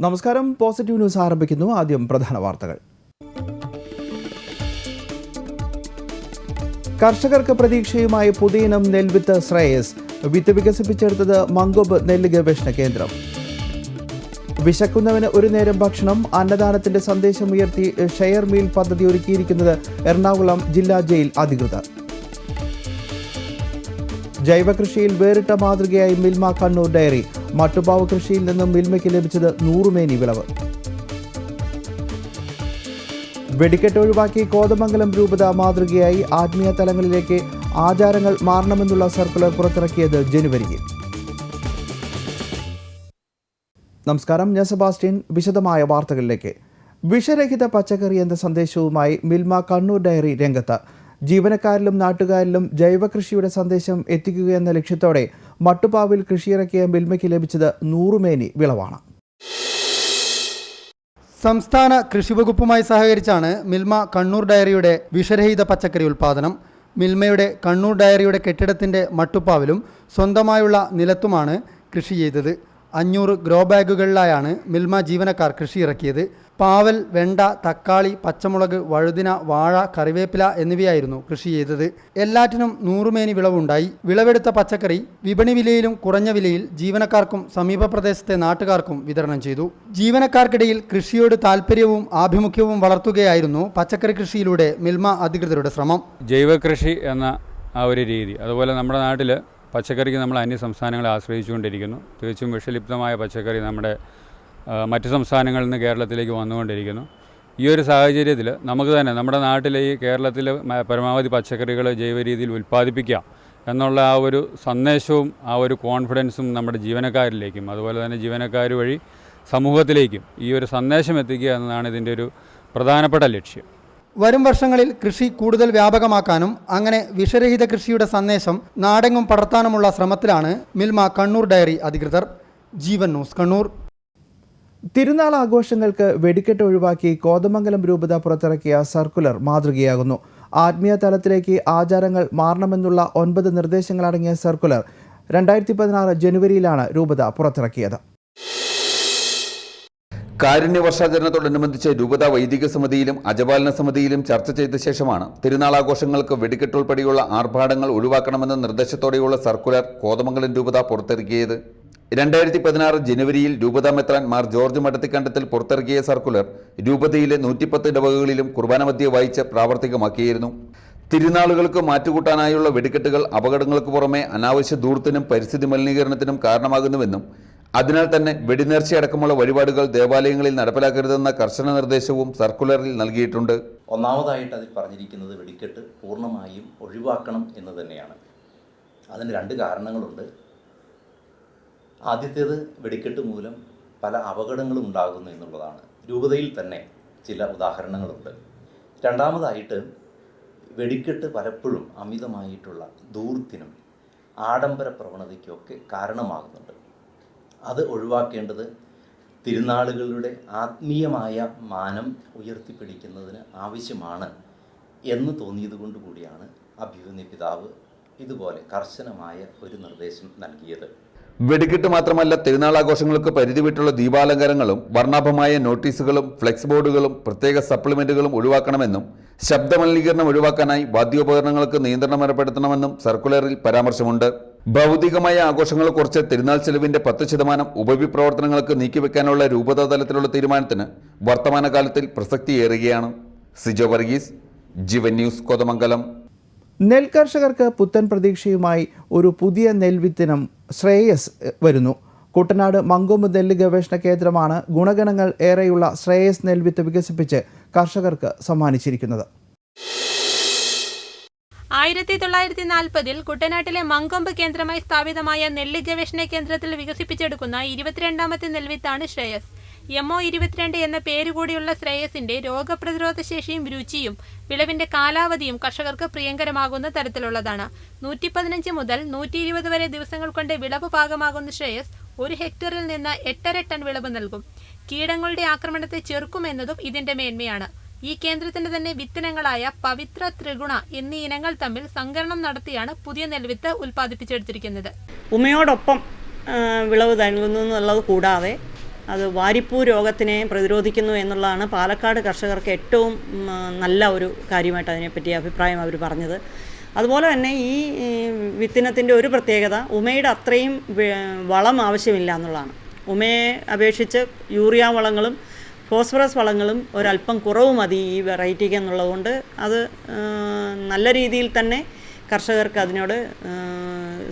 നമസ്കാരം. Positive news ആരംഭിക്കുന്നു. ആദ്യം പ്രധാന വാർത്തകൾ. കർഷകർക്ക് പ്രതീക്ഷയുമായി പുതിയിനം നെൽവിത്ത് ശ്രേയസ്. വിത്ത് വികസിപ്പിച്ചെടുത്തത് മങ്കൊബ് നെല്ല് ഗവേഷണ കേന്ദ്രം. വിശക്കുന്നവന് ഒരു നേരം ഭക്ഷണം അന്നദാനത്തിന്റെ സന്ദേശം ഉയർത്തി ഷെയർ മീൽ പദ്ധതി ഒരുക്കിയിരിക്കുന്നത് എറണാകുളം ജില്ലാ ജയിൽ അധികൃതർ. ജൈവകൃഷിയിൽ വേറിട്ട മാതൃകയായി മിൽമ കണ്ണൂർ ഡയറി. മട്ടുപാവ് കൃഷിയിൽ നിന്നും മിൽമയ്ക്ക് ലഭിച്ചത് നൂറുമേനി വിളവ്. വെടിക്കെട്ട് ഒഴിവാക്കി കോതമംഗലം രൂപത മാതൃകയായി ആത്മീയ തലങ്ങളിലേക്ക് ആചാരങ്ങൾ മാറണമെന്നുള്ള സർക്കുലർ പുറത്തിറക്കിയത് ജനുവരിയിൽ. നമസ്കാരം ഞാൻ സെബാസ്റ്റ്യൻ. വിശദമായ വാർത്തകളിലേക്ക്. വിഷരഹിത പച്ചക്കറി എന്ന സന്ദേശവുമായി മിൽമ കണ്ണൂർ ഡയറി രംഗത്ത്. ജീവനക്കാരിലും നാട്ടുകാരിലും ജൈവകൃഷിയുടെ സന്ദേശം എത്തിക്കുക എന്ന ലക്ഷ്യത്തോടെ മട്ടുപാവിൽ കൃഷിയിറക്കിയ മിൽമയ്ക്ക് ലഭിച്ചത് നൂറുമേനി വിളവാണ്. സംസ്ഥാന കൃഷിവകുപ്പുമായി സഹകരിച്ചാണ് മിൽമ കണ്ണൂർ ഡയറിയുടെ വിഷരഹിത പച്ചക്കറി ഉൽപ്പാദനം മിൽമയുടെ കണ്ണൂർ ഡയറിയുടെ കെട്ടിടത്തിന്റെ മട്ടുപ്പാവിലും സ്വന്തമായുള്ള നിലത്തുമാണ് കൃഷി ചെയ്തത്. അഞ്ഞൂറ് ഗ്രോ ബാഗുകളിലായാണ് മിൽമ ജീവനക്കാർ കൃഷി ഇറക്കിയത്. പാവൽ വെണ്ട തക്കാളി പച്ചമുളക് വഴുതിന വാഴ കറിവേപ്പില എന്നിവയായിരുന്നു കൃഷി ചെയ്തത്. എല്ലാറ്റിനും നൂറുമേനി വിളവുണ്ടായി. വിളവെടുത്ത പച്ചക്കറി വിപണി വിലയിലും കുറഞ്ഞ വിലയിൽ ജീവനക്കാർക്കും സമീപ പ്രദേശത്തെ നാട്ടുകാർക്കും വിതരണം ചെയ്തു. ജീവനക്കാർക്കിടയിൽ കൃഷിയോട് താല്പര്യവും ആഭിമുഖ്യവും വളർത്തുകയായിരുന്നു പച്ചക്കറി കൃഷിയിലൂടെ മിൽമ അധികൃതരുടെ ശ്രമം. ജൈവകൃഷി എന്ന ആ ഒരു രീതി. അതുപോലെ നമ്മുടെ നാട്ടിൽ പച്ചക്കറിക്ക് നമ്മൾ അന്യ സംസ്ഥാനങ്ങളെ ആശ്രയിച്ചുകൊണ്ടിരിക്കുന്നു. തികച്ചും വിഷലിപ്തമായ പച്ചക്കറി നമ്മുടെ മറ്റ് സംസ്ഥാനങ്ങളിൽ നിന്ന് കേരളത്തിലേക്ക് വന്നുകൊണ്ടിരിക്കുന്നു. ഈ ഒരു സാഹചര്യത്തിൽ നമുക്ക് തന്നെ നമ്മുടെ നാട്ടിലെ ഈ കേരളത്തിൽ പരമാവധി പച്ചക്കറികൾ ജൈവ രീതിയിൽ ഉൽപ്പാദിപ്പിക്കാം എന്നുള്ള ആ ഒരു സന്ദേശവും ആ ഒരു കോൺഫിഡൻസും നമ്മുടെ ജീവനക്കാരിലേക്കും അതുപോലെ തന്നെ ജീവനക്കാർ വഴി സമൂഹത്തിലേക്കും ഈ ഒരു സന്ദേശം എത്തിക്കുക എന്നതാണ് ഇതിന്റെ ഒരു പ്രധാനപ്പെട്ട ലക്ഷ്യം. വരും വർഷങ്ങളിൽ കൃഷി കൂടുതൽ വ്യാപകമാക്കാനും അങ്ങനെ വിഷരഹിത കൃഷിയുടെ സന്ദേശം നാടെങ്ങും പടർത്താനുമുള്ള ശ്രമത്തിലാണ് മിൽമ കണ്ണൂർ ഡയറി അധികൃതർ. ജീവൻ ന്യൂസ് കണ്ണൂർ. തിരുനാൾ ആഘോഷങ്ങൾക്ക് വെടിക്കെട്ട് ഒഴിവാക്കി കോതമംഗലം രൂപത പുറത്തിറക്കിയ സർക്കുലർ മാതൃകയാകുന്നു. ആത്മീയ തലത്തിലേക്ക് ആചാരങ്ങൾ മാറണമെന്നുള്ള ഒൻപത് നിർദ്ദേശങ്ങളടങ്ങിയ സർക്കുലർ രണ്ടായിരത്തി പതിനാറ് ജനുവരിയിലാണ് രൂപത പുറത്തിറക്കിയത്. കാരുണ്യ വർഷാചരണത്തോടനുബന്ധിച്ച് രൂപത വൈദിക സമിതിയിലും അജപാലന സമിതിയിലും ചർച്ച ചെയ്ത ശേഷമാണ് തിരുനാളാഘോഷങ്ങൾക്ക് വെടിക്കെട്ട് ഉൾപ്പെടെയുള്ള ആർഭാടങ്ങൾ ഒഴിവാക്കണമെന്ന നിർദ്ദേശത്തോടെയുള്ള സർക്കുലർ കോതമംഗലം രൂപത പുറത്തിറക്കിയത്. രണ്ടായിരത്തി പതിനാറ് ജനുവരിയിൽ രൂപത മെത്രാൻ മാർ ജോർജ് മടത്തിക്കണ്ടത്തിൽ പുറത്തിറക്കിയ സർക്കുലർ രൂപതയിലെ നൂറ്റിപ്പത്ത് ഇടവകകളിലും കുർബാന മധ്യ വായിച്ച് പ്രാവർത്തികമാക്കിയിരുന്നു. തിരുനാളുകൾക്ക് മാറ്റുകൂട്ടാനായുള്ള വെടിക്കെട്ടുകൾ അപകടങ്ങൾക്ക് പുറമെ അനാവശ്യ ദൂർത്തിനും പരിസ്ഥിതി മലിനീകരണത്തിനും കാരണമാകുന്നുവെന്നും അതിനാൽ തന്നെ വെടിനേർച്ചയടക്കമുള്ള വഴിപാടുകൾ ദേവാലയങ്ങളിൽ നടപ്പിലാക്കരുതെന്ന കർശന നിർദ്ദേശവും സർക്കുലറിൽ നൽകിയിട്ടുണ്ട്. ഒന്നാമതായിട്ട് അതിൽ പറഞ്ഞിരിക്കുന്നത് വെടിക്കെട്ട് പൂർണമായും ഒഴിവാക്കണം എന്ന് തന്നെയാണ്. അതിന് രണ്ട് കാരണങ്ങളുണ്ട്. ആദ്യത്തേത് വെടിക്കെട്ട് മൂലം പല അപകടങ്ങളും ഉണ്ടാകുന്നു എന്നുള്ളതാണ്. രൂപതയിൽ തന്നെ ചില ഉദാഹരണങ്ങളുണ്ട്. രണ്ടാമതായിട്ട് വെടിക്കെട്ട് പലപ്പോഴും അമിതമായിട്ടുള്ള ദൂർത്തിനും ആഡംബര പ്രവണതയ്ക്കൊക്കെ കാരണമാകുന്നുണ്ട്. അത് ഒഴിവാക്കേണ്ടത് തിരുനാളുകളുടെ ആത്മീയമായ മാനം ഉയർത്തിപ്പിടിക്കുന്നതിന് ആവശ്യമാണ് എന്ന് തോന്നിയത് കൊണ്ട് കൂടിയാണ് അഭിമന്യ പിതാവ് ഇതുപോലെ കർശനമായ ഒരു നിർദ്ദേശം നൽകിയത്. വെടിക്കെട്ട് മാത്രമല്ല തിരുനാളാഘോഷങ്ങൾക്ക് പരിധി വിട്ടുള്ള ദീപാലങ്കാരങ്ങളും വർണാഭമായ നോട്ടീസുകളും ഫ്ലെക്സ് ബോർഡുകളും പ്രത്യേക സപ്ലിമെന്റുകളും ഒഴിവാക്കണമെന്നും ശബ്ദമലിനീകരണം ഒഴിവാക്കാനായി വാദ്യോപകരണങ്ങൾക്ക് നിയന്ത്രണം ഏർപ്പെടുത്തണമെന്നും സർക്കുലറിൽ പരാമർശമുണ്ട്. ഭൗതികമായ ആഘോഷങ്ങൾ കുറച്ച് തിരുനാൾ ചെലവിന്റെ പത്ത് ശതമാനം ഉപവിപ്രവർത്തനങ്ങൾക്ക് നീക്കിവെക്കാനുള്ള രൂപതാ തലത്തിലുള്ള തീരുമാനത്തിന് വർത്തമാനകാലത്തിൽ പ്രസക്തിയേറുകയാണ്. സിജോ വർഗീസ് ജീവൻ ന്യൂസ് കോതമംഗലം. നെൽ കർഷകർക്ക് പുത്തൻ പ്രതീക്ഷയുമായി ഒരു പുതിയ നെൽവിത്തിനം ശ്രേയസ് വരുന്നു. കുട്ടനാട് മങ്കൊമ്പ് നെല്ല് ഗവേഷണ കേന്ദ്രമാണ് ഗുണഗണങ്ങൾ ഏറെയുള്ള ശ്രേയസ് നെൽവിത്ത് വികസിപ്പിച്ച് കർഷകർക്ക് സമ്മാനിച്ചിരിക്കുന്നത്. ആയിരത്തി തൊള്ളായിരത്തി നാൽപ്പതിൽ കുട്ടനാട്ടിലെ മങ്കൊമ്പ് കേന്ദ്രമായി സ്ഥാപിതമായ നെല്ല് ഗവേഷണ കേന്ദ്രത്തിൽ വികസിപ്പിച്ചെടുക്കുന്ന ഇരുപത്തിരണ്ടാമത്തെ നെൽവിത്താണ് ശ്രേയസ്. എം ഒ ഇരുപത്തിരണ്ട് എന്ന പേരുകൂടിയുള്ള ശ്രേയസിന്റെ രോഗപ്രതിരോധ ശേഷിയും രുചിയും വിളവിന്റെ കാലാവധിയും കർഷകർക്ക് പ്രിയങ്കരമാകുന്ന തരത്തിലുള്ളതാണ്. നൂറ്റി പതിനഞ്ച് മുതൽ നൂറ്റി ഇരുപത് വരെ ദിവസങ്ങൾ കൊണ്ട് വിളവ് പാകമാകുന്ന ശ്രേയസ് ഒരു ഹെക്ടറിൽ നിന്ന് എട്ടര ടൺ വിളവ് നൽകും. കീടങ്ങളുടെ ആക്രമണത്തെ ചെറുക്കുമെന്നതും ഇതിന്റെ മേന്മയാണ്. ഈ കേന്ദ്രത്തിന്റെ തന്നെ വിത്തിനങ്ങളായ പവിത്ര ത്രിഗുണ എന്നീ ഇനങ്ങൾ തമ്മിൽ സംകരണം നടത്തിയാണ് പുതിയ നെൽവിത്ത് ഉൽപ്പാദിപ്പിച്ചെടുത്തിരിക്കുന്നത്. ഉമയോടൊപ്പം വിളവ് നൽകുന്നു എന്നുള്ളത് കൂടാതെ അത് വാരിപ്പൂ രോഗത്തിനെ പ്രതിരോധിക്കുന്നു എന്നുള്ളതാണ് പാലക്കാട് കർഷകർക്ക് ഏറ്റവും നല്ല ഒരു കാര്യമായിട്ട് അതിനെപ്പറ്റി അഭിപ്രായം അവർ പറഞ്ഞത്. അതുപോലെ തന്നെ ഈ വിത്തിനത്തിന്റെ ഒരു പ്രത്യേകത ഉമയുടെ അത്രയും വളം ആവശ്യമില്ല എന്നുള്ളതാണ്. ഉമയെ അപേക്ഷിച്ച് യൂറിയ വളങ്ങളും ഫോസ്ഫറസ് വളങ്ങളും ഒരല്പം കുറവ് മതി ഈ വെറൈറ്റിക്ക് എന്നുള്ളതുകൊണ്ട് അത് നല്ല രീതിയിൽ തന്നെ കർഷകർക്ക് അതിനോട്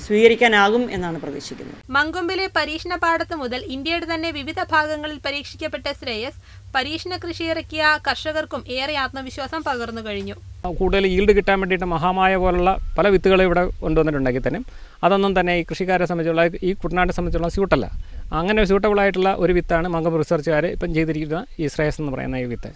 സ്വീകരിക്കാനാകും എന്നാണ് പ്രതീക്ഷിക്കുന്നത്. മങ്കൊമ്പിലെ പരീക്ഷണ പാടത്ത് മുതൽ ഇന്ത്യയുടെ തന്നെ വിവിധ ഭാഗങ്ങളിൽ പരീക്ഷിക്കപ്പെട്ട ശ്രേയസ് പരീക്ഷണ കൃഷി ഇറക്കിയ കർഷകർക്കും ഏറെ ആത്മവിശ്വാസം പകർന്നു കഴിഞ്ഞു. കൂടുതൽ ഈൽഡ് കിട്ടാൻ വേണ്ടിയിട്ട് മഹാമായ പോലുള്ള പല വിത്തുകളും ഇവിടെ കൊണ്ടുവന്നിട്ടുണ്ടെങ്കിൽ തന്നെ അതൊന്നും തന്നെ ഈ കൃഷിക്കാരെ സംബന്ധിച്ചുള്ള ഈ കുട്ടനാടിനെ സംബന്ധിച്ചുള്ള സ്യൂട്ടല്ല. അങ്ങനെ സ്യൂട്ടബിൾ ആയിട്ടുള്ള ഒരു വിത്താണ് മംഗം റിസർച്ചുകാർ ഇപ്പം ചെയ്തിരിക്കുന്ന ഈ ശ്രേയസ് എന്ന് പറയുന്ന ഈ വിത്ത്.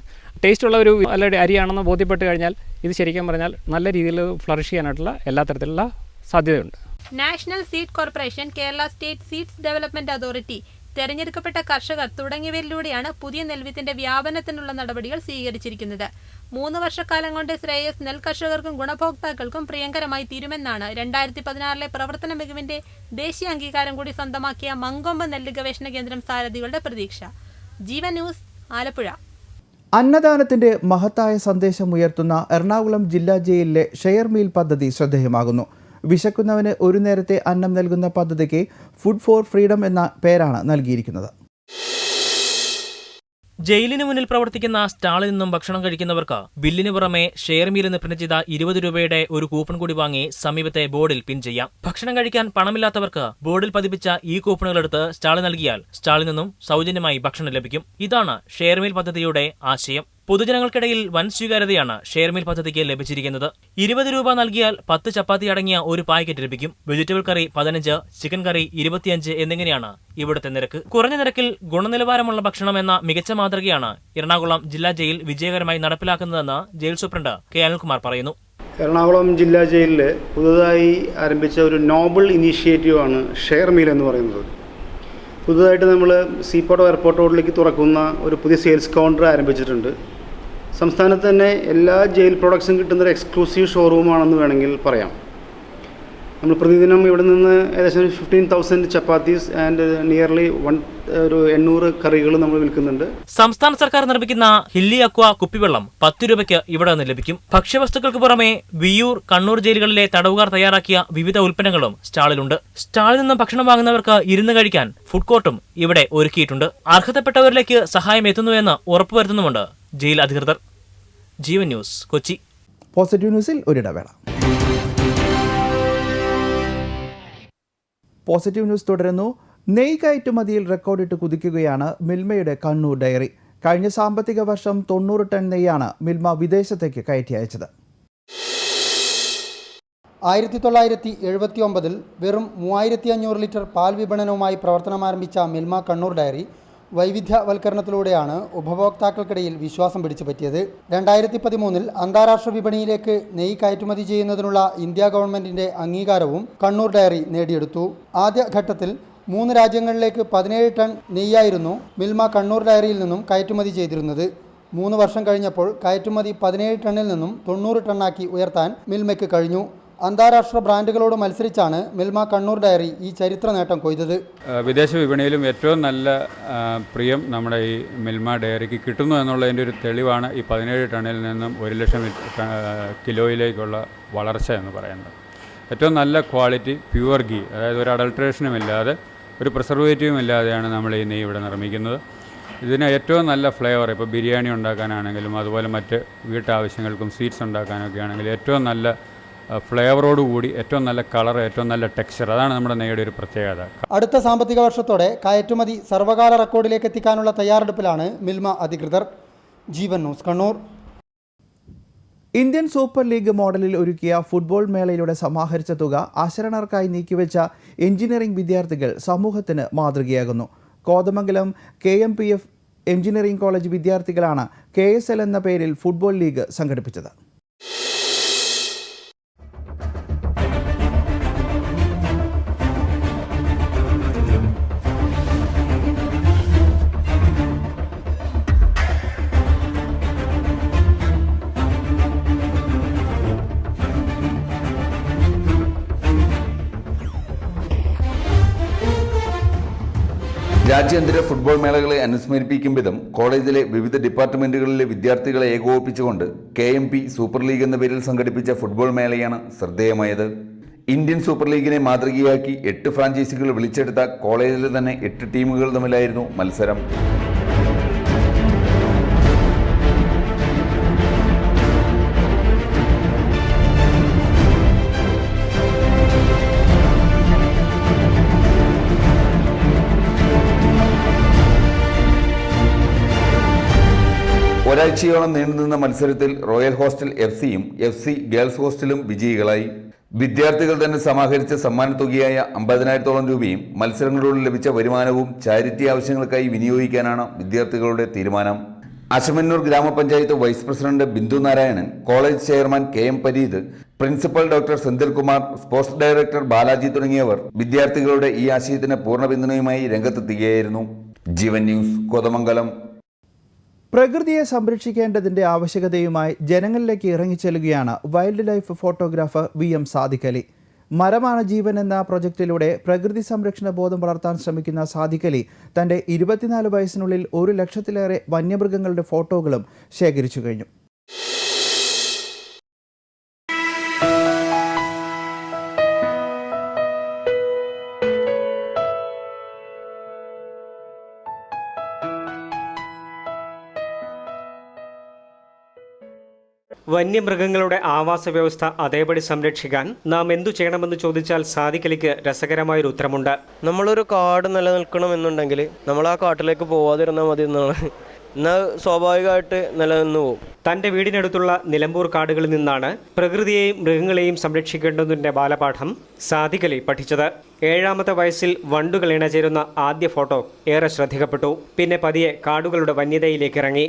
ടേസ്റ്റ് ഉള്ള ഒരു നല്ല അരിയാണെന്ന് ബോധ്യപ്പെട്ട് കഴിഞ്ഞാൽ ഇത് ശരിക്കും പറഞ്ഞാൽ നല്ല രീതിയിൽ ഫ്ലറിഷ് ചെയ്യാനായിട്ടുള്ള എല്ലാ തരത്തിലുള്ള സാധ്യതയുണ്ട്. National seed corporation Kerala state seeds development authority തെരഞ്ഞെടുക്കപ്പെട്ട കർഷകർ തുടങ്ങിയവരിലൂടെയാണ് പുതിയ നെൽവിത്തിന്റെ വ്യാപനത്തിനുള്ള നടപടികൾ സ്വീകരിച്ചിരിക്കുന്നത്. മൂന്ന് വർഷക്കാലം കൊണ്ട് ശ്രേയസ് നെൽ കർഷകർക്കും ഗുണഭോക്താക്കൾക്കും പ്രിയങ്കരമായി തീരുമെന്നാണ് രണ്ടായിരത്തി പതിനാറിലെ പ്രവർത്തന മികവിന്റെ ദേശീയ അംഗീകാരം കൂടി സ്വന്തമാക്കിയ മങ്കൊമ്പ് നെല്ല് ഗവേഷണ കേന്ദ്രം സാരഥികളുടെ പ്രതീക്ഷ. ജീവൻ ന്യൂസ് ആലപ്പുഴ. അന്നദാനത്തിന്റെ മഹത്തായ സന്ദേശം ഉയർത്തുന്ന എറണാകുളം ജില്ലാ ജയിലിലെ ഷെയർ മീൽ പദ്ധതി ശ്രദ്ധേയമാകുന്നു. വിശക്കുന്നവന് ഒരു നേരത്തെ അന്നം നൽകുന്ന പദ്ധതിക്ക് ഫുഡ് ഫോർ ഫ്രീഡം എന്ന പേരാണ് നൽകിയിരിക്കുന്നത്. ജയിലിന് മുന്നിൽ പ്രവർത്തിക്കുന്ന സ്റ്റാളിൽ നിന്നും ഭക്ഷണം കഴിക്കുന്നവർക്ക് ബില്ലിന് പുറമെ ഷെയർ മീൽ എന്ന് പ്രിന്റ് ചെയ്ത ഇരുപത് രൂപയുടെ ഒരു കൂപ്പൺ കൂടി വാങ്ങി സമീപത്തെ ബോർഡിൽ പിൻ ചെയ്യാം. ഭക്ഷണം കഴിക്കാൻ പണമില്ലാത്തവർക്ക് ബോർഡിൽ പതിപ്പിച്ച ഈ കൂപ്പണുകൾ എടുത്ത് സ്റ്റാളിൽ നൽകിയാൽ സ്റ്റാളിൽ നിന്നും സൗജന്യമായി ഭക്ഷണം ലഭിക്കും. ഇതാണ് ഷെയർ മീൽ പദ്ധതിയുടെ ആശയം. പൊതുജനങ്ങൾക്കിടയിൽ വൻ സ്വീകാര്യതയാണ് ഷെയർ മീൽ പദ്ധതിക്ക് ലഭിച്ചിരിക്കുന്നത്. ഇരുപത് രൂപ നൽകിയാൽ പത്ത് ചപ്പാത്തി അടങ്ങിയ ഒരു പാക്കറ്റ് ലഭിക്കും. വെജിറ്റബിൾ കറി പതിനഞ്ച് ചിക്കൻ കറി ഇരുപത്തിയഞ്ച് എന്നിങ്ങനെയാണ് ഇവിടുത്തെ നിരക്ക്. കുറഞ്ഞ നിരക്കിൽ ഗുണനിലവാരമുള്ള ഭക്ഷണം എന്ന മികച്ച മാതൃകയാണ് എറണാകുളം ജില്ലാ ജയിൽ വിജയകരമായി നടപ്പിലാക്കുന്നതെന്ന് ജയിൽ സൂപ്രണ്ട് കെ അനിൽകുമാർ പറയുന്നു. എറണാകുളം ജില്ലാ ജയിലിൽ പുതുതായി ആരംഭിച്ച ഒരു നോബിൾ ഇനീഷ്യേറ്റീവാണ് ഷെയർ മീൽ എന്ന് പറയുന്നത്. പുതുതായിട്ട് നമ്മൾ സീപോർട്ട് എയർപോർട്ട് റോഡിലേക്ക് തുറക്കുന്ന ഒരു പുതിയ സെയിൽസ് കൗണ്ടർ ആരംഭിച്ചിട്ടുണ്ട്. സംസ്ഥാനത്ത് തന്നെ എല്ലാ ജയിൽ പ്രൊഡക്ട്സും കിട്ടുന്ന ഒരു എക്സ്ക്ലൂസീവ് ഷോറൂമാണെന്ന് വേണമെങ്കിൽ പറയാം. നമ്മൾ പ്രതിദിനം ഇവിടെ നിന്ന് ഏകദേശം fifteen thousand chapatis and nearly one ഒരു എണ്ണൂറ് കറികൾ നമ്മൾ വിൽക്കുന്നുണ്ട്. സംസ്ഥാന സർക്കാർ നിർമ്മിക്കുന്ന ഹില്ലി അക്വ കുപ്പിവെള്ളം പത്ത് രൂപയ്ക്ക് ഇവിടെ നിന്ന് ലഭിക്കും. ഭക്ഷ്യവസ്തുക്കൾക്ക് പുറമെ വിയൂർ കണ്ണൂർ ജയിലുകളിലെ തടവുകാർ തയ്യാറാക്കിയ വിവിധ ഉൽപ്പന്നങ്ങളും സ്റ്റാളിലുണ്ട്. സ്റ്റാളിൽ നിന്നും ഭക്ഷണം വാങ്ങുന്നവർക്ക് ഇരുന്ന് കഴിക്കാൻ ഫുഡ് കോർട്ടും ഇവിടെ ഒരുക്കിയിട്ടുണ്ട്. അർഹതപ്പെട്ടവരിലേക്ക് സഹായം എത്തുന്നുവെന്ന് ഉറപ്പുവരുത്തുന്നുമുണ്ട് ജയിൽ അധികൃതർ. ജീവൻ ന്യൂസ് കൊച്ചി. പോസിറ്റീവ് ന്യൂസിൽ ഒരിടവേള. പോസിറ്റീവ് ന്യൂസ് തുടരുന്നു. നെയ് കയറ്റുമതിയിൽ റെക്കോർഡിട്ട് കുതിക്കുകയാണ് മിൽമയുടെ കണ്ണൂർ ഡയറി. കഴിഞ്ഞ സാമ്പത്തിക വർഷം തൊണ്ണൂറ് ടൺ നെയ്യാണ് മിൽമ വിദേശത്തേക്ക് കയറ്റി അയച്ചത്. ആയിരത്തി തൊള്ളായിരത്തി എഴുപത്തി ഒമ്പതിൽ വെറും മൂവായിരത്തി അഞ്ഞൂറ് ലിറ്റർ പാൽ വിപണനവുമായി പ്രവർത്തനമാരംഭിച്ച മിൽമ കണ്ണൂർ ഡയറി വൈവിധ്യവൽക്കരണത്തിലൂടെയാണ് ഉപഭോക്താക്കൾക്കിടയിൽ വിശ്വാസം പിടിച്ചു പറ്റിയത്. രണ്ടായിരത്തി പതിമൂന്നിൽ അന്താരാഷ്ട്ര വിപണിയിലേക്ക് നെയ്യ് കയറ്റുമതി ചെയ്യുന്നതിനുള്ള ഇന്ത്യ ഗവൺമെന്റിന്റെ അംഗീകാരവും കണ്ണൂർ ഡയറി നേടിയെടുത്തു. ആദ്യഘട്ടത്തിൽ മൂന്ന് രാജ്യങ്ങളിലേക്ക് പതിനേഴ് ടൺ നെയ്യായിരുന്നു മിൽമ കണ്ണൂർ ഡയറിയിൽ നിന്നും കയറ്റുമതി ചെയ്തിരുന്നത്. മൂന്ന് വർഷം കഴിഞ്ഞപ്പോൾ കയറ്റുമതി പതിനേഴ് ടണ്ണിൽ നിന്നും തൊണ്ണൂറ് ടണ്ണാക്കി ഉയർത്താൻ മിൽമയ്ക്ക് കഴിഞ്ഞു. അന്താരാഷ്ട്ര ബ്രാൻഡുകളോട് മത്സരിച്ചാണ് മിൽമ കണ്ണൂർ ഡയറി ഈ ചരിത്ര നേട്ടം കൊയ്തത്. വിദേശ വിപണിയിലും ഏറ്റവും നല്ല പ്രിയം നമ്മുടെ ഈ മിൽമ ഡയറിക്ക് കിട്ടുന്നു എന്നുള്ളതിന്റെ ഒരു തെളിവാണ് ഈ പതിനേഴ് ടണ്ണിൽ നിന്നും ഒരു ലക്ഷം കിലോയിലേക്കുള്ള വളർച്ച എന്ന് പറയുന്നത്. ഏറ്റവും നല്ല ക്വാളിറ്റി പ്യുവർ ഗീ അതായത് ഒരു അഡൾട്രേഷനും ഇല്ലാതെ ഒരു പ്രിസർവേറ്റീവും ഇല്ലാതെയാണ് നമ്മൾ ഈ നെയ്യ് ഇവിടെ നിർമ്മിക്കുന്നത്. ഇതിന് ഏറ്റവും നല്ല ഫ്ലേവർ ഇപ്പോൾ ബിരിയാണി ഉണ്ടാക്കാനാണെങ്കിലും അതുപോലെ മറ്റ് വീട്ടാവശ്യങ്ങൾക്കും സ്വീറ്റ്സ് ഉണ്ടാക്കാനൊക്കെ ആണെങ്കിലും ഏറ്റവും നല്ല ഫ്ലേവറോട് കൂടി ഏറ്റവും നല്ല കളർ ഏറ്റവും നല്ല ടെക്സ്ചർ അതാണ് നമ്മുടെ നെയ്യുടെ ഒരു പ്രത്യേകത. അടുത്ത സാമ്പത്തിക വർഷത്തോടെ കയറ്റുമതി സർവകാല റെക്കോർഡിലേക്ക് എത്തിക്കാനുള്ള തയ്യാറെടുപ്പിലാണ് മിൽമ അധികൃതർ. Jeevan news Kannur. Indian super league മോഡലിൽ ഒരുക്കിയ ഫുട്ബോൾ മേളയിലൂടെ സമാഹരിച്ച തുക ആശരണർക്കായി നീക്കിവെച്ച എഞ്ചിനീയറിംഗ് വിദ്യാർത്ഥികൾ സമൂഹത്തിന് മാതൃകയാകുന്നു. Kothamangalam K M P F engineering college വിദ്യാർത്ഥികളാണ് കെ എസ് എൽ എന്ന പേരിൽ ഫുട്ബോൾ ലീഗ് സംഘടിപ്പിച്ചത്. രാജ്യാന്തര ഫുട്ബോൾ മേളകളെ അനുസ്മരിപ്പിക്കും വിധം കോളേജിലെ വിവിധ ഡിപ്പാർട്ട്മെന്റുകളിലെ വിദ്യാർത്ഥികളെ ഏകോപിപ്പിച്ചുകൊണ്ട് K M P super league എന്ന പേരിൽ സംഘടിപ്പിച്ച ഫുട്ബോൾ മേളയാണ് ശ്രദ്ധേയമായത്. ഇന്ത്യൻ സൂപ്പർ ലീഗിനെ മാതൃകയാക്കി എട്ട് ഫ്രാഞ്ചൈസികൾ വിളിച്ചെടുത്ത കോളേജിലെ തന്നെ എട്ട് ടീമുകൾ തമ്മിലായിരുന്നു മത്സരം. ഒരാഴ്ചയോളം നീണ്ടുനിന്ന മത്സരത്തിൽ റോയൽ ഹോസ്റ്റൽ എഫ് സിയും എഫ് സി ഗേൾസ് ഹോസ്റ്റലും വിജയികളായി. വിദ്യാർത്ഥികൾ തന്നെ സമാഹരിച്ച സമ്മാനത്തുകയായ അമ്പതിനായിരത്തോളം രൂപയും മത്സരങ്ങളിലൂടെ ലഭിച്ച വരുമാനവും ചാരിറ്റി ആവശ്യങ്ങൾക്കായി വിനിയോഗിക്കാനാണ് വിദ്യാർത്ഥികളുടെ തീരുമാനം. അശമന്നൂർ ഗ്രാമപഞ്ചായത്ത് vice president Bindu Narayanan college chairman K M Pareeth principal doctor Senthilkumar sports director Balaji തുടങ്ങിയവർ വിദ്യാർത്ഥികളുടെ ഈ ആശയത്തിന് പൂർണ പിന്തുണയുമായി രംഗത്തെത്തുകയായിരുന്നു. ജീവൻ ന്യൂസ് കോതമംഗലം. പ്രകൃതിയെ സംരക്ഷിക്കേണ്ടതിന്റെ ആവശ്യകതയുമായി ജനങ്ങളിലേക്ക് ഇറങ്ങിച്ചെല്ലുകയാണ് wild life photographer V M Sadiqali. മരമാണ് ജീവൻ എന്ന പ്രൊജക്റ്റിലൂടെ പ്രകൃതി സംരക്ഷണ ബോധം വളർത്താൻ ശ്രമിക്കുന്ന സാദിഖലി തന്റെ ഇരുപത്തിനാല് വയസ്സിനുള്ളിൽ ഒരു ലക്ഷത്തിലേറെ വന്യമൃഗങ്ങളുടെ ഫോട്ടോകളും ശേഖരിച്ചു കഴിഞ്ഞു. വന്യമൃഗങ്ങളുടെ ആവാസ വ്യവസ്ഥ അതേപടി സംരക്ഷിക്കാൻ നാം എന്തു ചെയ്യണമെന്ന് ചോദിച്ചാൽ സാധിക്കലിക്ക് രസകരമായൊരു ഉത്തരമുണ്ട്. നമ്മളൊരു കാട് നിലനിൽക്കണമെന്നുണ്ടെങ്കിൽ നമ്മൾ ആ കാട്ടിലേക്ക് പോവാതിരുന്നാൽ മതി എന്നാണ്. എന്നാൽ സ്വാഭാവികമായിട്ട് നിലനിന്ന് പോകും തന്റെ വീടിനടുത്തുള്ള നിലമ്പൂർ കാടുകളിൽ നിന്നാണ് പ്രകൃതിയെയും മൃഗങ്ങളെയും സംരക്ഷിക്കേണ്ടതിന്റെ ബാലപാഠം സാധികലി പഠിച്ചത്. ഏഴാമത്തെ വയസ്സിൽ വണ്ടുകൾ ഇണചേരുന്ന ആദ്യ ഫോട്ടോ ഏറെ ശ്രദ്ധിക്കപ്പെട്ടു. പിന്നെ പതിയെ കാടുകളുടെ വന്യതയിലേക്ക് ഇറങ്ങി.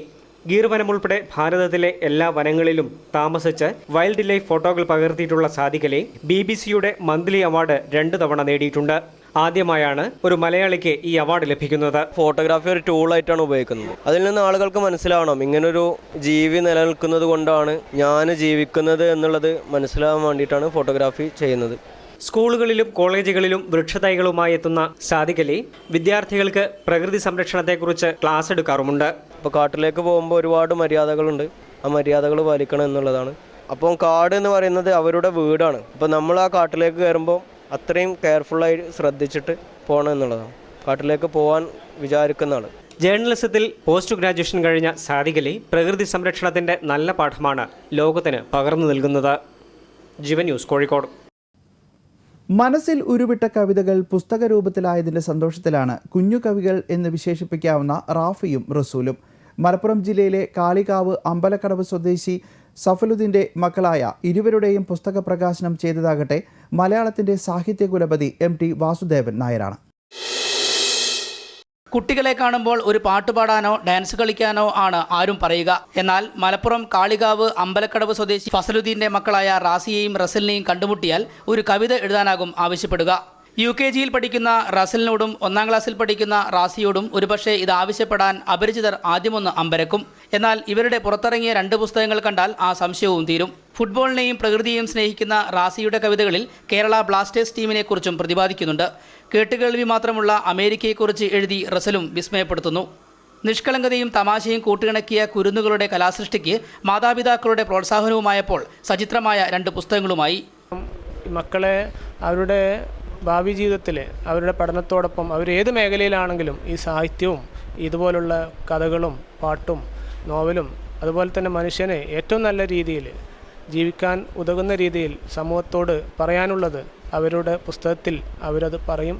ഗീർ വനം ഉൾപ്പെടെ ഭാരതത്തിലെ എല്ലാ വനങ്ങളിലും താമസിച്ച് വൈൽഡ് ലൈഫ് ഫോട്ടോകൾ പകർത്തിയിട്ടുള്ള സാധികലെ ബി ബി സിയുടെ മന്ത്ലി അവാർഡ് രണ്ട് തവണ നേടിയിട്ടുണ്ട്. ആദ്യമായാണ് ഒരു മലയാളിക്ക് ഈ അവാർഡ് ലഭിക്കുന്നത്. ഫോട്ടോഗ്രാഫി ഒരു ടൂളായിട്ടാണ് ഉപയോഗിക്കുന്നത്. അതിൽ നിന്ന് ആളുകൾക്ക് മനസ്സിലാവണം ഇങ്ങനൊരു ജീവി നിലനിൽക്കുന്നത് കൊണ്ടാണ് ഞാൻ ജീവിക്കുന്നത് എന്നുള്ളത് മനസ്സിലാവാൻ വേണ്ടിയിട്ടാണ് ഫോട്ടോഗ്രാഫി ചെയ്യുന്നത്. സ്കൂളുകളിലും കോളേജുകളിലും വൃക്ഷതൈകളുമായി എത്തുന്ന സാദിഖലി വിദ്യാർത്ഥികൾക്ക് പ്രകൃതി സംരക്ഷണത്തെക്കുറിച്ച് ക്ലാസ് എടുക്കാറുമുണ്ട്. ഇപ്പോൾ കാട്ടിലേക്ക് പോകുമ്പോൾ ഒരുപാട് മര്യാദകളുണ്ട്. ആ മര്യാദകൾ പാലിക്കണം എന്നുള്ളതാണ്. അപ്പം കാട് എന്ന് പറയുന്നത് അവരുടെ വീടാണ്. അപ്പോൾ നമ്മൾ ആ കാട്ടിലേക്ക് കയറുമ്പോൾ അത്രയും കെയർഫുള്ളായി ശ്രദ്ധിച്ചിട്ട് പോകണം എന്നുള്ളതാണ്. കാട്ടിലേക്ക് പോകാൻ വിചാരിക്കുന്ന ആൾ ജേർണലിസത്തിൽ പോസ്റ്റ് ഗ്രാജുവേഷൻ കഴിഞ്ഞ സാദികലി പ്രകൃതി സംരക്ഷണത്തിന്റെ നല്ല പാഠമാണ് ലോകത്തിന് പകർന്നു നൽകുന്നത്. ജീവൻ ന്യൂസ് കോഴിക്കോട്. മനസ്സിൽ ഉരുവിട്ട കവിതകൾ പുസ്തക രൂപത്തിലായതിന്റെ സന്തോഷത്തിലാണ് കുഞ്ഞു കവികൾ എന്ന് വിശേഷിപ്പിക്കാവുന്ന റാഫിയും റസൂലും. മലപ്പുറം ജില്ലയിലെ കാളികാവ് അമ്പലക്കടവ് സ്വദേശി സഫലുദ്ദീന്റെ മക്കളായ ഇരുവരുടെയും പുസ്തക പ്രകാശനം ചെയ്തതാകട്ടെ മലയാളത്തിന്റെ സാഹിത്യ കുലപതി എം ടി വാസുദേവൻ നായരാണ്. കുട്ടികളെ കാണുമ്പോൾ ഒരു പാട്ട് പാടാനോ ഡാൻസ് കളിക്കാനോ ആണ് ആരും പറയുക. എന്നാൽ മലപ്പുറം കാളികാവ് അമ്പലക്കടവ് സ്വദേശി ഫസലുദ്ദീന്റെ മക്കളായ റാസിയെയും റസലിനെയും കണ്ടുമുട്ടിയാൽ ഒരു കവിത എഴുതാനാകും ആവശ്യപ്പെടുക. യു കെ ജിയിൽ പഠിക്കുന്ന റസലിനോടും ഒന്നാം ക്ലാസ്സിൽ പഠിക്കുന്ന റാസിയോടും ഒരുപക്ഷെ ഇത് ആവശ്യപ്പെടാൻ അപരിചിതർ ആദ്യമൊന്ന് അമ്പരക്കും. എന്നാൽ ഇവരുടെ പുറത്തിറങ്ങിയ രണ്ട് പുസ്തകങ്ങൾ കണ്ടാൽ ആ സംശയവും തീരും. ഫുട്ബോളിനെയും പ്രകൃതിയെയും സ്നേഹിക്കുന്ന റാസിയുടെ കവിതകളിൽ കേരള ബ്ലാസ്റ്റേഴ്സ് ടീമിനെക്കുറിച്ചും പ്രതിപാദിക്കുന്നുണ്ട്. കേട്ടുകേൾവി മാത്രമുള്ള അമേരിക്കയെക്കുറിച്ച് എഴുതി റസലും വിസ്മയപ്പെടുത്തുന്നു. നിഷ്കളങ്കതയും തമാശയും കൂട്ടിയിണക്കിയ കുരുന്നുകളുടെ കലാസൃഷ്ടിക്ക് മാതാപിതാക്കളുടെ പ്രോത്സാഹനവുമായപ്പോൾ സചിത്രമായ രണ്ട് പുസ്തകങ്ങളുമായി. മക്കളെ അവരുടെ ഭാവി ജീവിതത്തിൽ അവരുടെ പഠനത്തോടൊപ്പം അവർ ഏത് മേഖലയിലാണെങ്കിലും ഈ സാഹിത്യവും ഇതുപോലുള്ള കഥകളും പാട്ടും നോവലും അതുപോലെ തന്നെ മനുഷ്യനെ ഏറ്റവും നല്ല രീതിയിൽ ജീവിക്കാൻ ഉതകുന്ന രീതിയിൽ സമൂഹത്തോട് പറയാനുള്ളത് അവരുടെ പുസ്തകത്തിൽ അവരത് പറയും.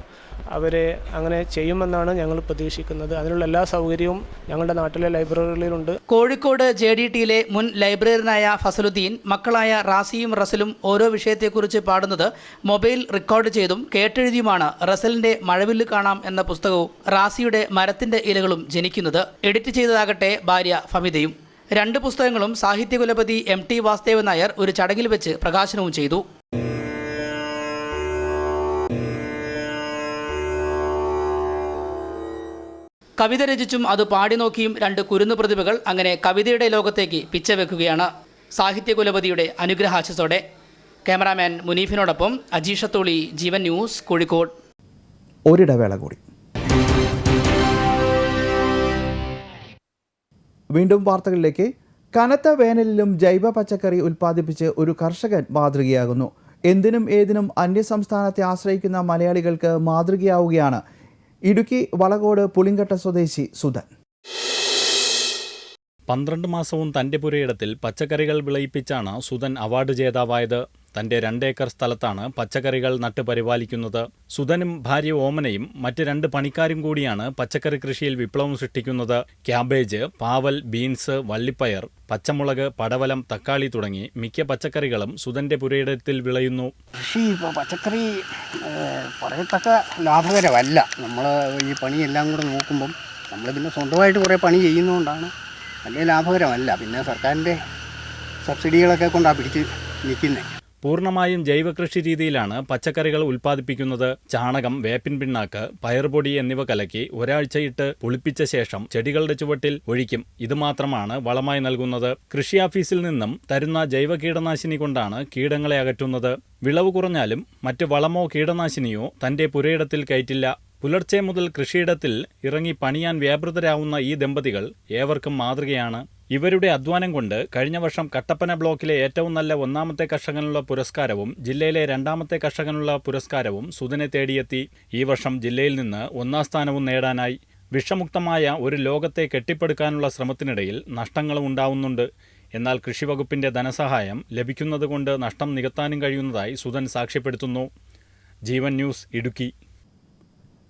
അവരെ അങ്ങനെ ചെയ്യുമെന്നാണ് ഞങ്ങൾ പ്രതീക്ഷിക്കുന്നത്. അതിനുള്ള എല്ലാ സൗകര്യവും ഞങ്ങളുടെ നാട്ടിലെ ലൈബ്രറികളിലുണ്ട്. കോഴിക്കോട് ജെ ഡി ടിയിലെ മുൻ ലൈബ്രറിയനായ ഫസലുദ്ദീൻ മക്കളായ റാസിയും റസലും ഓരോ വിഷയത്തെക്കുറിച്ച് പാടുന്നത് മൊബൈൽ റെക്കോർഡ് ചെയ്തും കേട്ടെഴുതിയുമാണ് റസലിന്റെ മഴവില്ല് കാണാം എന്ന പുസ്തകവും റാസിയുടെ മരത്തിന്റെ ഇലകളും ജനിക്കുന്നത്. എഡിറ്റ് ചെയ്തതാകട്ടെ ഭാര്യ ഫമിതയും. രണ്ട് പുസ്തകങ്ങളും സാഹിത്യകുലപതി എം ടി വാസുദേവൻ നായർ ഒരു ചടങ്ങിൽ വെച്ച് പ്രകാശനവും ചെയ്തു. കവിത രചിച്ചും അത് പാടി നോക്കിയും രണ്ട് കുരുന്നു പ്രതിഭകൾ അങ്ങനെ കവിതയുടെ ലോകത്തേക്ക് പിച്ചവെക്കുകയാണ്. സാഹിത്യകുലപതിയുടെ അനുഗ്രഹാശസോടെ. ക്യാമറാമാൻ മുനീഫിനോടൊപ്പം അജീഷത്തോളി ജീവൻ ന്യൂസ് കോഴിക്കോട്. ഒരിടവേള കൂടി. വീണ്ടും വാർത്തകളിലേക്ക്. കനത്ത വേനലിലും ജൈവ പച്ചക്കറി ഉൽപ്പാദിപ്പിച്ച് ഒരു കർഷകൻ മാതൃകയാകുന്നു. എന്തിനും ഏതിനും അന്യസംസ്ഥാനത്തെ ആശ്രയിക്കുന്ന മലയാളികൾക്ക് മാതൃകയാവുകയാണ് ഇടുക്കി വളകോട് പുളിങ്കട്ട സ്വദേശി സുധൻ. പന്ത്രണ്ട് മാസവും തന്റെ പുരയിടത്തിൽ പച്ചക്കറികൾ വിളയിപ്പിച്ചാണ് സുധൻ അവാർഡ് ജേതാവായത്. തന്റെ രണ്ടേക്കർ സ്ഥലത്താണ് പച്ചക്കറികൾ നട്ട് പരിപാലിക്കുന്നത്. സുധനും ഭാര്യ ഓമനയും മറ്റ് രണ്ട് പണിക്കാരും കൂടിയാണ് പച്ചക്കറി കൃഷിയിൽ വിപ്ലവം സൃഷ്ടിക്കുന്നത്. ക്യാബേജ് പാവൽ ബീൻസ് വള്ളിപ്പയർ പച്ചമുളക് പടവലം തക്കാളി തുടങ്ങി മിക്ക പച്ചക്കറികളും സുധന്റെ പുരയിടത്തിൽ വിളയുന്നു. കൃഷി ഇപ്പോൾ പച്ചക്കറി പറയത്തക്ക ലാഭകരമല്ല. നമ്മൾ ഈ പണിയെല്ലാം കൂടെ നോക്കുമ്പം നമ്മൾ പിന്നെ സ്വന്തമായിട്ട് കുറേ പണി ചെയ്യുന്നതുകൊണ്ടാണ് വലിയ ലാഭകരമല്ല. പിന്നെ സർക്കാരിന്റെ സബ്സിഡികളൊക്കെ കൊണ്ടാണ് പിടിച്ച് നിൽക്കുന്നത് പൂർണമായും ജൈവകൃഷി രീതിയിലാണ് പച്ചക്കറികൾ ഉൽപ്പാദിപ്പിക്കുന്നത്. ചാണകം വേപ്പിൻ പിണ്ണാക്ക് പയർപൊടി എന്നിവ കലക്കി ഒരാഴ്ചയിട്ട് പുളിപ്പിച്ച ശേഷം ചെടികളുടെ ചുവട്ടിൽ ഒഴിക്കും. ഇത് മാത്രമാണ് വളമായി നൽകുന്നത്. കൃഷി ഓഫീസിൽ നിന്നും തരുന്ന ജൈവ കീടനാശിനി കൊണ്ടാണ് കീടങ്ങളെ അകറ്റുന്നത്. വിളവ് കുറഞ്ഞാലും മറ്റ് വളമോ കീടനാശിനിയോ തന്റെ പുരയിടത്തിൽ കയറ്റില്ല. പുലർച്ചെ മുതൽ കൃഷിയിടത്തിൽ ഇറങ്ങി പണിയാൻ വ്യാപൃതരാവുന്ന ഈ ദമ്പതികൾ ഏവർക്കും മാതൃകയാണ്. ഇവരുടെ അധ്വാനം കൊണ്ട് കഴിഞ്ഞ വർഷം കട്ടപ്പന ബ്ലോക്കിലെ ഏറ്റവും നല്ല ഒന്നാമത്തെ കർഷകനുള്ള പുരസ്കാരവും ജില്ലയിലെ രണ്ടാമത്തെ കർഷകനുള്ള പുരസ്കാരവും സുധനെ തേടിയെത്തി. ഈ വർഷം ജില്ലയിൽ നിന്ന് ഒന്നാം സ്ഥാനവും നേടാനായി. വിഷമുക്തമായ ഒരു ലോകത്തെ കെട്ടിപ്പടുക്കാനുള്ള ശ്രമത്തിനിടയിൽ നഷ്ടങ്ങളും ഉണ്ടാവുന്നുണ്ട്. എന്നാൽ കൃഷിവകുപ്പിന്റെ ധനസഹായം ലഭിക്കുന്നതുകൊണ്ട് നഷ്ടം നികത്താനും കഴിയുന്നതായി സുധൻ സാക്ഷ്യപ്പെടുത്തുന്നു. ജീവൻ ന്യൂസ് ഇടുക്കി.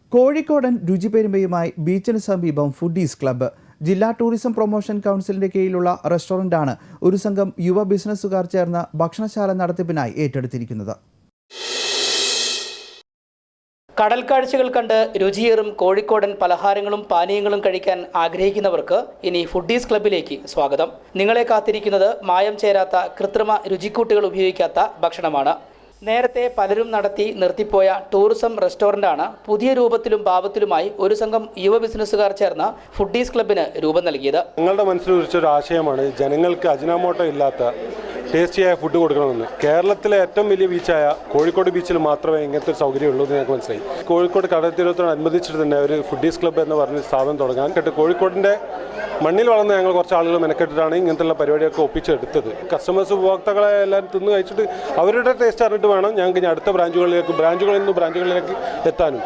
കോഴിക്കോടൻ രുചിപെരുമയുമായി ബീച്ചിന് സമീപം ഫുഡീസ് ക്ലബ്ബ്. ജില്ലാ ടൂറിസം പ്രൊമോഷൻ കൗൺസിലിന്റെ കീഴിലുള്ള റെസ്റ്റോറന്റാണ് ഒരു സംഘം യുവ ബിസിനസ്സുകാർ ചേർന്ന് ഭക്ഷണശാല നടത്തിപ്പിനായി ഏറ്റെടുത്തിരിക്കുന്നത്. കടൽ കാഴ്ചകൾ കണ്ട് രുചിയേറും കോഴിക്കോടൻ പലഹാരങ്ങളും പാനീയങ്ങളും കഴിക്കാൻ ആഗ്രഹിക്കുന്നവർക്ക് ഇനി ഫുഡീസ് ക്ലബിലേക്ക് സ്വാഗതം. നിങ്ങളെ കാത്തിരിക്കുന്നത് മായം ചേരാത്ത കൃത്രിമ രുചിക്കൂട്ടുകൾ ഉപയോഗിക്കാത്ത ഭക്ഷണമാണ്. നേരത്തെ പലരും നടത്തി നിർത്തിപ്പോയ ടൂറിസം റെസ്റ്റോറന്റാണ് പുതിയ രൂപത്തിലും ഭാവത്തിലുമായി ഒരു സംഘം യുവ ബിസിനസ്സുകാർ ചേർന്ന ഫുഡീസ് ക്ലബിന് രൂപം നൽകിയത്. ഞങ്ങളുടെ മനസ്സിൽ ഉദിച്ചൊരു ആശയമാണ് ജനങ്ങൾക്ക് അജിനാമോട്ടോ ഇല്ലാത്ത ടേസ്റ്റിയായ ഫുഡ് കൊടുക്കണമെന്ന്. കേരളത്തിലെ ഏറ്റവും വലിയ ബീച്ചായ കോഴിക്കോട് ബീച്ചിൽ മാത്രമേ ഇങ്ങനത്തെ ഒരു സൗകര്യം ഉള്ളൂ എന്ന് ഞങ്ങൾക്ക് മനസ്സിലായി. കോഴിക്കോട് കടൽ തീരത്തോട് അനുബന്ധിച്ചിട്ട് തന്നെ ഒരു ഫുഡീസ് ക്ലബ്ബ് എന്ന് പറഞ്ഞ സ്ഥാപനം തുടങ്ങാൻ കേട്ട് കോഴിക്കോടിന്റെ മണ്ണിൽ വളർന്ന ഞങ്ങൾ കുറച്ച് ആളുകൾ മെനക്കെട്ടിട്ടാണ് ഇങ്ങനത്തെ പരിപാടിയൊക്കെ ഒപ്പിച്ചെടുത്തത്. കസ്റ്റമേഴ്സ് ഉപഭോക്താക്കളെ എല്ലാം തിന്ന് കഴിച്ചിട്ട് അവരുടെ ടേസ്റ്റ് അറിഞ്ഞിട്ട് വേണം ഞങ്ങൾക്ക് ഇനി അടുത്ത ബ്രാഞ്ചുകളിലേക്ക് ബ്രാഞ്ചുകളിൽ നിന്ന് ബ്രാഞ്ചുകളിലേക്ക് എത്താനും.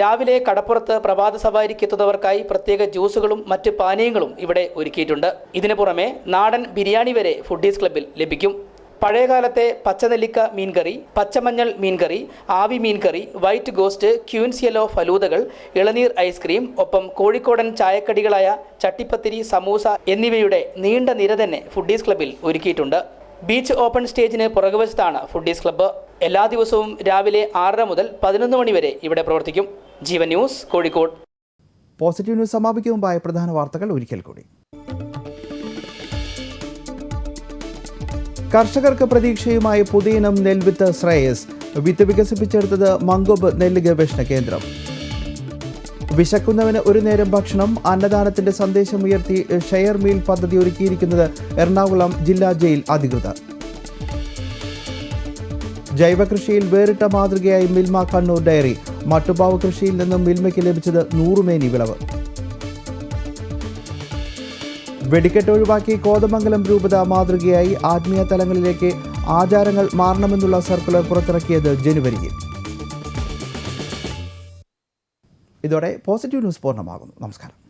രാവിലെ കടപ്പുറത്ത് പ്രഭാത സവാരിക്ക് എത്തുന്നവർക്കായി പ്രത്യേക ജ്യൂസുകളും മറ്റ് പാനീയങ്ങളും ഇവിടെ ഒരുക്കിയിട്ടുണ്ട്. ഇതിനു പുറമെ നാടൻ ബിരിയാണി വരെ ഫുഡീസ് ക്ലബിൽ ലഭിക്കും. പഴയകാലത്തെ പച്ചനെല്ലിക്ക മീൻകറി പച്ചമഞ്ഞൾ മീൻകറി ആവി മീൻകറി വൈറ്റ് ഗോസ്റ്റ് ക്യൂൻസ് യെല്ലോ ഫലൂദകൾ ഇളനീർ ഐസ്ക്രീം ഒപ്പം കോഴിക്കോടൻ ചായക്കടികളായ ചട്ടിപ്പത്തിരി സമൂസ എന്നിവയുടെ നീണ്ട നിര തന്നെ ഫുഡീസ് ക്ലബിൽ ഒരുക്കിയിട്ടുണ്ട്. ബീച്ച് ഓപ്പൺ സ്റ്റേജിന് പുറകുവശത്താണ് ഫുഡീസ് ക്ലബ്ബ്. എല്ലാ ദിവസവും രാവിലെ ആറര മുതൽ പതിനൊന്ന് മണിവരെ ഇവിടെ പ്രവർത്തിക്കും. Jeevan news Kozhikode. Positive news സമാപിക്കും പ്രധാന വാർത്തകൾ ഒരിക്കൽ കൂടി. കർഷകർക്ക് പ്രതീക്ഷയുമായി പുതിയിനം നെൽവിത്ത് ശ്രേയസ്. വിത്ത് വികസിപ്പിച്ചെടുത്തത് മങ്കോബ് നെല്ല് ഗവേഷണ കേന്ദ്രം. വിശക്കുന്നവന് ഒരു നേരം ഭക്ഷണം അന്നദാനത്തിന്റെ സന്ദേശം ഉയർത്തി ഷെയർ മീൽ പദ്ധതി ഒരുക്കിയിരിക്കുന്നത് എറണാകുളം ജില്ലാ ജയിൽ അധികൃതർ. ജൈവകൃഷിയിൽ വേറിട്ട മാതൃകയായി മിൽമ കണ്ണൂർ ഡയറി. മട്ടുപാവ് കൃഷിയിൽ നിന്നും മിൽമയ്ക്ക് ലഭിച്ചത് നൂറുമേനി വിളവ്. വെടിക്കെട്ട് ഒഴിവാക്കി കോതമംഗലം രൂപത മാതൃകയായി ആത്മീയ തലങ്ങളിലേക്ക് ആചാരങ്ങൾ മാറണമെന്നുള്ള സർക്കുലർ പുറത്തിറക്കിയത് ജനുവരിയിൽ. ഇതോടെ പോസിറ്റീവ് ന്യൂസ് പൂർണമാകുന്നു. നമസ്കാരം.